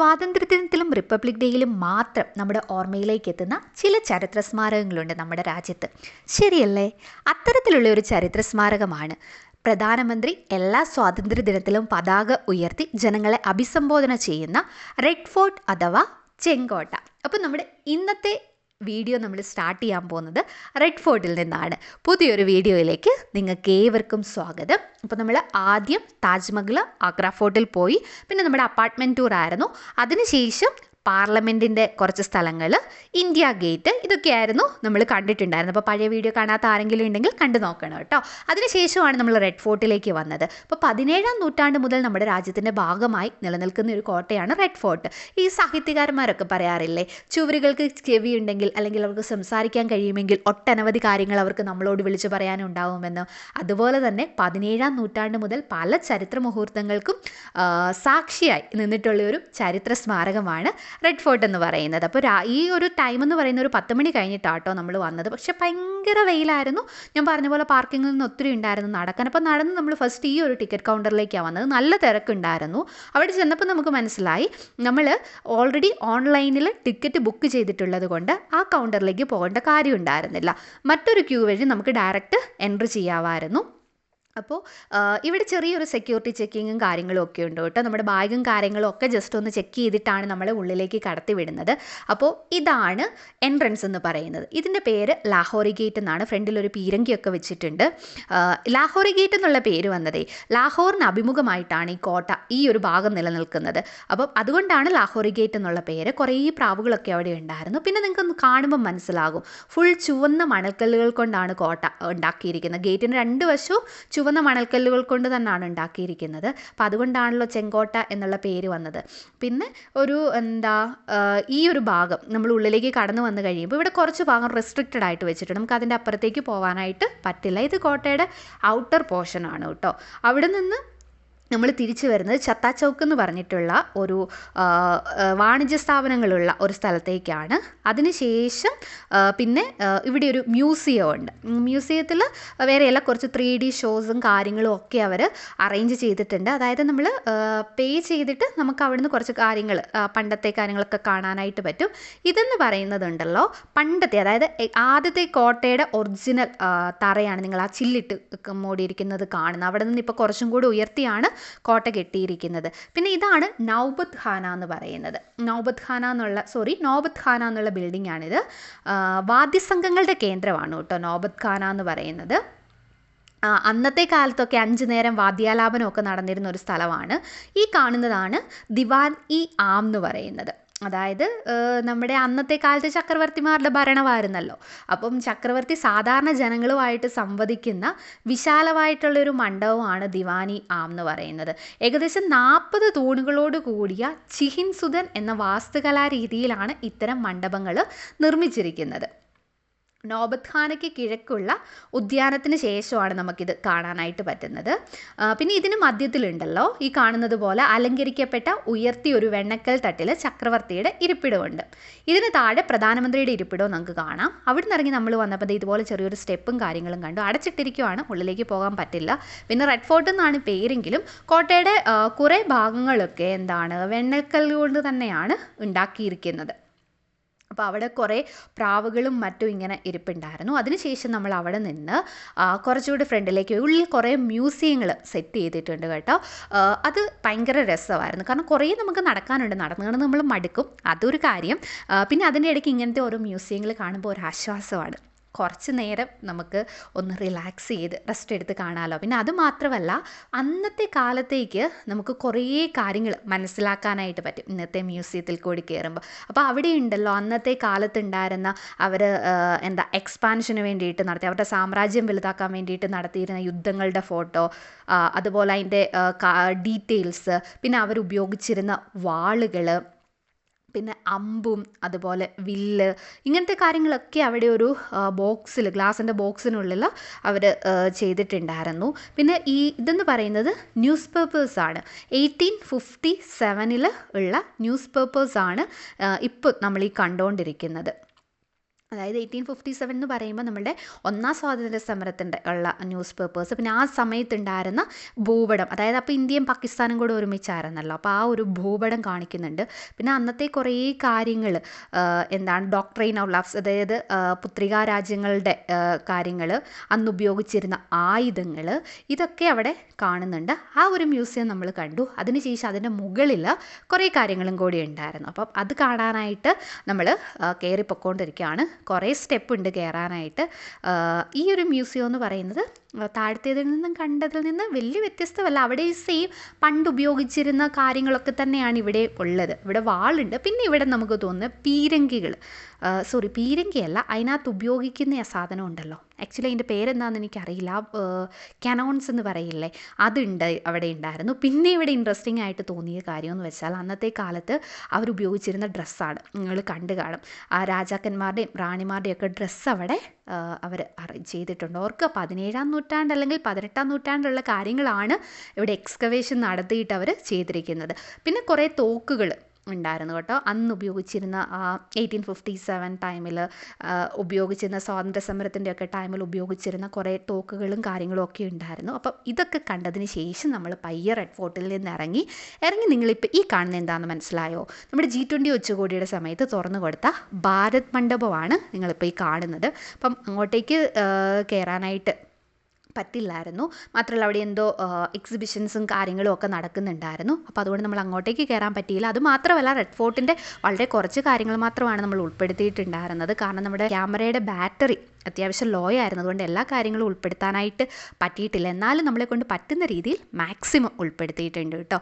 സ്വാതന്ത്ര്യദിനത്തിലും republic ഡേയിലും മാത്രം നമ്മുടെ ഓർമ്മയിലേക്ക് എത്തുന്ന ചില ചരിത്ര സ്മാരകങ്ങളുണ്ട് നമ്മുടെ രാജ്യത്ത്. ശരിയല്ലേ? അത്തരത്തിലുള്ള ഒരു ചരിത്ര സ്മാരകമാണ് പ്രധാനമന്ത്രി എല്ലാ സ്വാതന്ത്ര്യദിനത്തിലും പതാക ഉയർത്തി ജനങ്ങളെ അഭിസംബോധന ചെയ്യുന്ന റെഡ് ഫോർട്ട് അഥവാ ചെങ്കോട്ട. അപ്പോൾ നമ്മുടെ ഇന്നത്തെ വീഡിയോ നമ്മൾ സ്റ്റാർട്ട് ചെയ്യാൻ പോകുന്നത് റെഡ് ഫോർട്ടിൽ നിന്നാണ്. പുതിയൊരു വീഡിയോയിലേക്ക് നിങ്ങൾക്ക് ഏവർക്കും സ്വാഗതം. അപ്പോൾ നമ്മൾ ആദ്യം താജ്മഹൽ ആഗ്ര ഫോർട്ടിൽ പോയി. പിന്നെ നമ്മുടെ അപ്പാർട്ട്മെന്റ് ടൂർ ആയിരുന്നു. അതിനുശേഷം പാർലമെന്റിന്റെ കുറച്ച് സ്ഥലങ്ങൾ ഇന്ത്യ ഗേറ്റ് ഇതൊക്കെയായിരുന്നു നമ്മൾ കണ്ടിട്ടുണ്ടായിരുന്നത്. അപ്പോൾ പഴയ വീഡിയോ കാണാത്ത ആരെങ്കിലും ഉണ്ടെങ്കിൽ കണ്ടു നോക്കണം കേട്ടോ. അതിനുശേഷമാണ് നമ്മൾ റെഡ് ഫോർട്ടിലേക്ക് വന്നത്. അപ്പോൾ പതിനേഴാം നൂറ്റാണ്ട് മുതൽ നമ്മുടെ രാജ്യത്തിന്റെ ഭാഗമായി നിലനിൽക്കുന്ന ഒരു കോട്ടയാണ് റെഡ് ഫോർട്ട് ഈ സാഹിത്യകാരന്മാരൊക്കെ പറയാറില്ലേ ചുവരുകൾക്ക് ചെവിയുണ്ടെങ്കിൽ അല്ലെങ്കിൽ അവർക്ക് സംസാരിക്കാൻ കഴിയുമെങ്കിൽ ഒട്ടനവധി കാര്യങ്ങൾ അവർക്ക് നമ്മളോട് വിളിച്ചു പറയാനുണ്ടാവുമെന്ന്. അതുപോലെ തന്നെ പതിനേഴാം നൂറ്റാണ്ട് മുതൽ പല ചരിത്ര മുഹൂർത്തങ്ങൾക്കും സാക്ഷിയായി നിന്നിട്ടുള്ള ഒരു ചരിത്ര സ്മാരകമാണ് റെഡ് ഫോർട്ട് എന്ന് പറയുന്നത്. അപ്പോൾ ഈ ഒരു ടൈം എന്ന് പറയുന്ന ഒരു പത്ത് മണി കഴിഞ്ഞിട്ടാട്ടോ നമ്മൾ വന്നത്. പക്ഷെ ഭയങ്കര വെയിലായിരുന്നു. ഞാൻ പറഞ്ഞ പോലെ പാർക്കിങ്ങിൽ നിന്ന് ഒത്തിരി ഉണ്ടായിരുന്നു നടക്കാൻ. അപ്പോൾ നടന്ന് നമ്മൾ ഫസ്റ്റ് ഈ ഒരു ടിക്കറ്റ് കൗണ്ടറിലേക്കാണ് വന്നത്. നല്ല തിരക്കുണ്ടായിരുന്നു. അവിടെ ചെന്നപ്പോൾ നമുക്ക് മനസ്സിലായി നമ്മൾ ഓൾറെഡി ഓൺലൈനിൽ ടിക്കറ്റ് ബുക്ക് ചെയ്തിട്ടുള്ളത് കൊണ്ട് ആ കൗണ്ടറിലേക്ക് പോകേണ്ട കാര്യം ഉണ്ടായിരുന്നില്ല മറ്റൊരു ക്യൂ വഴി നമുക്ക് ഡയറക്റ്റ് എൻട്രി ചെയ്യാമായിരുന്നു അപ്പോൾ ഇവിടെ ചെറിയൊരു സെക്യൂരിറ്റി ചെക്കിങ്ങും കാര്യങ്ങളും ഒക്കെ ഉണ്ട് കേട്ടോ. നമ്മുടെ ബാഗും കാര്യങ്ങളും ഒക്കെ ജസ്റ്റ് ഒന്ന് ചെക്ക് ചെയ്തിട്ടാണ് നമ്മളെ ഉള്ളിലേക്ക് കടത്തി വിടുന്നത്. അപ്പോൾ ഇതാണ് എൻട്രൻസ് എന്ന് പറയുന്നത്. ഇതിന്റെ പേര് ലാഹോറി ഗേറ്റ് എന്നാണ്. ഫ്രണ്ടിൽ ഒരു പീരങ്കിയൊക്കെ വെച്ചിട്ടുണ്ട്. ലാഹോറി ഗേറ്റ് എന്നുള്ള പേര് വന്നതേ ലാഹോറിന് അഭിമുഖമായിട്ടാണ് ഈ കോട്ട ഈ ഒരു ഭാഗം നിലനിൽക്കുന്നത്. അപ്പോൾ അതുകൊണ്ടാണ് ലാഹോറി ഗേറ്റ് എന്നുള്ള പേര്. കുറേ പ്രാവുകളൊക്കെ അവിടെ ഉണ്ടായിരുന്നു. പിന്നെ നിങ്ങൾക്കൊന്ന് കാണുമ്പോൾ മനസ്സിലാകും. ഫുൾ ചുവന്ന മണൽക്കല്ലുകൾ കൊണ്ടാണ് കോട്ട ഉണ്ടാക്കിയിരിക്കുന്നത്. ഗേറ്റിന് രണ്ട് വശവും ചുവന്ന മണൽക്കല്ലുകൾ കൊണ്ട് തന്നെയാണ് ഉണ്ടാക്കിയിരിക്കുന്നത്. അപ്പോൾ അതുകൊണ്ടാണല്ലോ ചെങ്കോട്ട എന്നുള്ള പേര് വന്നത്. പിന്നെ ഒരു എന്താ ഈ ഒരു ഭാഗം നമ്മൾ ഉള്ളിലേക്ക് കടന്നു വന്നു കഴിയുമ്പോൾ ഇവിടെ കുറച്ച് ഭാഗം റെസ്ട്രിക്റ്റഡ് ആയിട്ട് വെച്ചിട്ടുണ്ട്. നമുക്ക് അതിന്റെ അപ്പുറത്തേക്ക് പോകാനായിട്ട് പറ്റില്ല. ഇത് കോട്ടയുടെ ഔട്ടർ പോർഷൻ ആണ് കേട്ടോ. അവിടെ നിന്ന് നമ്മൾ തിരിച്ചു വരുന്നത് ചത്താ ചൗക്ക് എന്ന് പറഞ്ഞിട്ടുള്ള ഒരു വാണിജ്യ സ്ഥാപനങ്ങളുള്ള ഒരു സ്ഥലത്തേക്കാണ്. അതിനുശേഷം പിന്നെ ഇവിടെ ഒരു മ്യൂസിയം ഉണ്ട്. മ്യൂസിയത്തിൽ വേറെയല്ല കുറച്ച് ത്രീ ഡി ഷോസും കാര്യങ്ങളും ഒക്കെ അവർ അറേഞ്ച് ചെയ്തിട്ടുണ്ട്. അതായത് നമ്മൾ പേ ചെയ്തിട്ട് നമുക്ക് അവിടുന്ന് കുറച്ച് കാര്യങ്ങൾ പണ്ടത്തെ കാര്യങ്ങളൊക്കെ കാണാനായിട്ട് പറ്റും. ഇതെന്ന് പറയുന്നതുണ്ടല്ലോ പണ്ടത്തെ അതായത് ആദ്യത്തെ കോട്ടയുടെ ഒറിജിനൽ തറയാണ് നിങ്ങൾ ആ ചില്ലിട്ട് മൂടിയിരിക്കുന്നത് കാണുന്നത്. അവിടെ നിന്ന് ഇപ്പോൾ കുറച്ചും കൂടി ഉയർത്തിയാണ് കോട്ട കെട്ടിയിരിക്കുന്നത്. പിന്നെ ഇതാണ് നൗബത് ഖാന എന്ന് പറയുന്നത്. നൗബത് ഖാന എന്നുള്ള സോറി നോബത്ത് ഖാന എന്നുള്ള ബിൽഡിംഗ് ആണിത്. വാദ്യസംഘങ്ങളുടെ കേന്ദ്രമാണ് കേട്ടോ നോബത്ത് ഖാന എന്ന് പറയുന്നത്. അന്നത്തെ കാലത്തൊക്കെ അഞ്ച് നേരം വാദ്യാലാപനമൊക്കെ നടന്നിരുന്ന ഒരു സ്ഥലമാണ്. ഈ കാണുന്നതാണ് ദിവാൻ ഇ ആം എന്ന് പറയുന്നത്. അതായത് നമ്മുടെ അന്നത്തെ കാലത്ത് ചക്രവർത്തിമാരുടെ ഭരണമായിരുന്നല്ലോ അപ്പം ചക്രവർത്തി സാധാരണ ജനങ്ങളുമായിട്ട് സംവദിക്കുന്ന വിശാലമായിട്ടുള്ളൊരു മണ്ഡപമാണ് ദിവാനി ആം എന്ന് പറയുന്നത്. ഏകദേശം നാൽപ്പത് തൂണുകളോട് കൂടിയ ചിഹിൻ സുധൻ എന്ന വാസ്തുകലാ രീതിയിലാണ് ഇത്തരം മണ്ഡപങ്ങൾ നിർമ്മിച്ചിരിക്കുന്നത്. നോബത്ത് ഖാനയ്ക്ക് കിഴക്കുള്ള ഉദ്യാനത്തിന് ശേഷമാണ് നമുക്കിത് കാണാനായിട്ട് പറ്റുന്നത്. പിന്നെ ഇതിന് മധ്യത്തിലുണ്ടല്ലോ ഈ കാണുന്നത് പോലെ അലങ്കരിക്കപ്പെട്ട ഉയർത്തിയ ഒരു വെണ്ണക്കൽ തട്ടിൽ ചക്രവർത്തിയുടെ ഇരിപ്പിടമുണ്ട്. ഇതിന് താഴെ പ്രധാനമന്ത്രിയുടെ ഇരിപ്പിടവും നമുക്ക് കാണാം. അവിടെ നിന്ന് ഇറങ്ങി നമ്മൾ വന്നപ്പോൾ ഇതുപോലെ ചെറിയൊരു സ്റ്റെപ്പും കാര്യങ്ങളും കണ്ടു. അടച്ചിട്ടിരിക്കുവാണ് ഉള്ളിലേക്ക് പോകാൻ പറ്റില്ല. പിന്നെ റെഡ് ഫോർട്ട് എന്നാണ് പേരെങ്കിലും കോട്ടയുടെ കുറേ ഭാഗങ്ങളൊക്കെ എന്താണ് വെണ്ണക്കൽ കൊണ്ട് തന്നെയാണ് ഉണ്ടാക്കിയിരിക്കുന്നത്. അപ്പോൾ അവിടെ കുറേ പ്രാവുകളും മറ്റും ഇങ്ങനെ ഇരിപ്പുണ്ടായിരുന്നു. അതിനുശേഷം നമ്മൾ അവിടെ നിന്ന് കുറച്ചുകൂടി ഫ്രണ്ടിലേക്ക്. ഉള്ളിൽ കുറേ മ്യൂസിയങ്ങൾ സെറ്റ് ചെയ്തിട്ടുണ്ട് കേട്ടോ. അത് ഭയങ്കര രസമായിരുന്നു. കാരണം കുറേ നമുക്ക് നടക്കാനുണ്ട്. നടന്ന് നമ്മൾ മടുക്കും. അതൊരു കാര്യം. പിന്നെ അതിന്റെ ഇടയ്ക്ക് ഇങ്ങനത്തെ ഓരോ മ്യൂസിയങ്ങൾ കാണുമ്പോൾ ഒരു ആശ്വാസമാണ്. കുറച്ച് നേരം നമുക്ക് ഒന്ന് റിലാക്സ് ചെയ്ത് റെസ്റ്റ് എടുത്ത് കാണാമല്ലോ പിന്നെ അത് മാത്രമല്ല അന്നത്തെ കാലത്തേക്ക് നമുക്ക് കുറേ കാര്യങ്ങൾ മനസ്സിലാക്കാനായിട്ട് പറ്റും. ഇന്നത്തെ മ്യൂസിയത്തിൽ കൂടി കയറുമ്പോൾ അപ്പോൾ അവിടെ ഉണ്ടല്ലോ അന്നത്തെ കാലത്തുണ്ടായിരുന്ന അവർ എന്താ എക്സ്പാൻഷന് വേണ്ടിയിട്ട് നടത്തി അവരുടെ സാമ്രാജ്യം വലുതാക്കാൻ വേണ്ടിയിട്ട് നടത്തിയിരുന്ന യുദ്ധങ്ങളുടെ ഫോട്ടോ അതുപോലെ അതിന്റെ ഡീറ്റെയിൽസ് പിന്നെ അവർ ഉപയോഗിച്ചിരുന്ന വാളുകൾ പിന്നെ അമ്പും അതുപോലെ വില്ല് ഇങ്ങനത്തെ കാര്യങ്ങളൊക്കെ അവിടെ ഒരു ബോക്സിൽ ഗ്ലാസിന്റെ ബോക്സിനുള്ളിൽ അവർ ചെയ്തിട്ടുണ്ടായിരുന്നു. പിന്നെ ഈ ഇതെന്ന് പറയുന്നത് ന്യൂസ് പേപ്പേഴ്സാണ് എയ്റ്റീൻ ഫിഫ്റ്റി സെവനിൽ ഉള്ള ന്യൂസ് പേപ്പേഴ്സാണ് ഇപ്പോൾ നമ്മൾ ഈ കണ്ടുകൊണ്ടിരിക്കുന്നത് അതായത് എയ്റ്റീൻ ഫിഫ്റ്റി സെവൻ എന്ന് പറയുമ്പോൾ നമ്മുടെ ഒന്നാം സ്വാതന്ത്ര്യ സമരത്തിന്റെ ഉള്ള ന്യൂസ് പേപ്പേഴ്സ് പിന്നെ ആ സമയത്തുണ്ടായിരുന്ന ഭൂപടം. അതായത് അപ്പോൾ ഇന്ത്യയും പാകിസ്ഥാനും കൂടെ ഒരുമിച്ചായിരുന്നല്ലോ. അപ്പോൾ ആ ഒരു ഭൂപടം കാണിക്കുന്നുണ്ട്. പിന്നെ അന്നത്തെ കുറേ കാര്യങ്ങൾ എന്താണ് ഡോക്ടറൈൻ ഓഫ് ലവ്സ് അതായത് പുത്രികാ രാജ്യങ്ങളുടെ കാര്യങ്ങൾ അന്ന് ഉപയോഗിച്ചിരുന്ന ആയുധങ്ങൾ ഇതൊക്കെ അവിടെ കാണുന്നുണ്ട്. ആ ഒരു മ്യൂസിയം നമ്മൾ കണ്ടു. അതിനുശേഷം അതിന്റെ മുകളിൽ കുറേ കാര്യങ്ങളും കൂടി ഉണ്ടായിരുന്നു. അപ്പം അത് കാണാനായിട്ട് നമ്മൾ കയറി പൊക്കോണ്ടിരിക്കുകയാണ് കുറേ സ്റ്റെപ്പ് ഉണ്ട് കയറാനായിട്ട് ഈ ഒരു മ്യൂസിയം എന്ന് പറയുന്നത് താഴത്തേതിൽ നിന്നും കണ്ടതിൽ നിന്ന് വലിയ വ്യത്യസ്തമല്ല. അവിടെ സെയിം പണ്ട് ഉപയോഗിച്ചിരുന്ന കാര്യങ്ങളൊക്കെ തന്നെയാണ് ഇവിടെ ഉള്ളത്. ഇവിടെ വാളുണ്ട്. പിന്നെ ഇവിടെ നമുക്ക് തോന്നുന്നത് പീരങ്കികൾ സോറി പീരങ്കിയല്ല അതിനകത്ത് ഉപയോഗിക്കുന്ന ആ സാധനം ഉണ്ടല്ലോ ആക്ച്വലി അതിന്റെ പേരെന്താണെന്ന് എനിക്കറിയില്ല കനോൺസ് എന്ന് പറയില്ലേ? അതുണ്ട് അവിടെ ഉണ്ടായിരുന്നു. പിന്നെ ഇവിടെ ഇൻട്രസ്റ്റിംഗ് ആയിട്ട് തോന്നിയ കാര്യം എന്ന് വെച്ചാൽ അന്നത്തെ കാലത്ത് അവരുപയോഗിച്ചിരുന്ന ഡ്രസ്സാണ് നിങ്ങൾ കണ്ടു കാണും. ആ രാജാക്കന്മാരുടെയും റാണിമാരുടെയും ഒക്കെ ഡ്രസ്സ് അവിടെ അവർ ചെയ്തിട്ടുണ്ട്. ഓർക്ക് പതിനേഴാം നൂറ്റാണ്ട് അല്ലെങ്കിൽ പതിനെട്ടാം നൂറ്റാണ്ടുള്ള കാര്യങ്ങളാണ് ഇവിടെ എക്സ്കവേഷൻ നടത്തിയിട്ട് അവർ ചെയ്തിരിക്കുന്നത്. പിന്നെ കുറേ തോക്കുകൾ ഉണ്ടായിരുന്നു കേട്ടോ. അന്ന് ഉപയോഗിച്ചിരുന്ന ആ എയ്റ്റീൻ ഫിഫ്റ്റി സെവൻ ടൈമിൽ ഉപയോഗിച്ചിരുന്ന സ്വാതന്ത്ര്യ സമരത്തിന്റെ ഒക്കെ ടൈമിൽ ഉപയോഗിച്ചിരുന്ന കുറേ തോക്കുകളും കാര്യങ്ങളും ഒക്കെ ഉണ്ടായിരുന്നു. അപ്പം ഇതൊക്കെ കണ്ടതിന് ശേഷം നമ്മൾ പയ്യ റെഡ് ഫോർട്ടിൽ നിന്ന് ഇറങ്ങി. ഇറങ്ങി നിങ്ങളിപ്പോൾ ഈ കാണുന്ന എന്താണെന്ന് മനസ്സിലായോ? നമ്മുടെ ജി ട്വന്റി ഉച്ചകോടിയുടെ സമയത്ത് തുറന്നു കൊടുത്ത ഭാരത് മണ്ഡപമാണ് നിങ്ങളിപ്പോൾ ഈ കാണുന്നത്. അപ്പം അങ്ങോട്ടേക്ക് കയറാനായിട്ട് പറ്റില്ലായിരുന്നു. മാത്രമല്ല അവിടെ എന്തോ എക്സിബിഷൻസും കാര്യങ്ങളും ഒക്കെ നടക്കുന്നുണ്ടായിരുന്നു. അപ്പോൾ അതുകൊണ്ട് നമ്മൾ അങ്ങോട്ടേക്ക് കയറാൻ പറ്റിയില്ല. അത് മാത്രമല്ല റെഡ് ഫോർട്ടിന്റെ വളരെ കുറച്ച് കാര്യങ്ങൾ മാത്രമാണ് നമ്മൾ ഉൾപ്പെടുത്തിയിട്ടുണ്ടായിരുന്നത്. കാരണം നമ്മുടെ ക്യാമറയുടെ ബാറ്ററി അത്യാവശ്യം ലോ ആയിരുന്നു. അതുകൊണ്ട് എല്ലാ കാര്യങ്ങളും ഉൾപ്പെടുത്താനായിട്ട് പറ്റിയിട്ടില്ല. എന്നാലും നമ്മളെ കൊണ്ട് പറ്റുന്ന രീതിയിൽ മാക്സിമം ഉൾപ്പെടുത്തിയിട്ടുണ്ട് കേട്ടോ.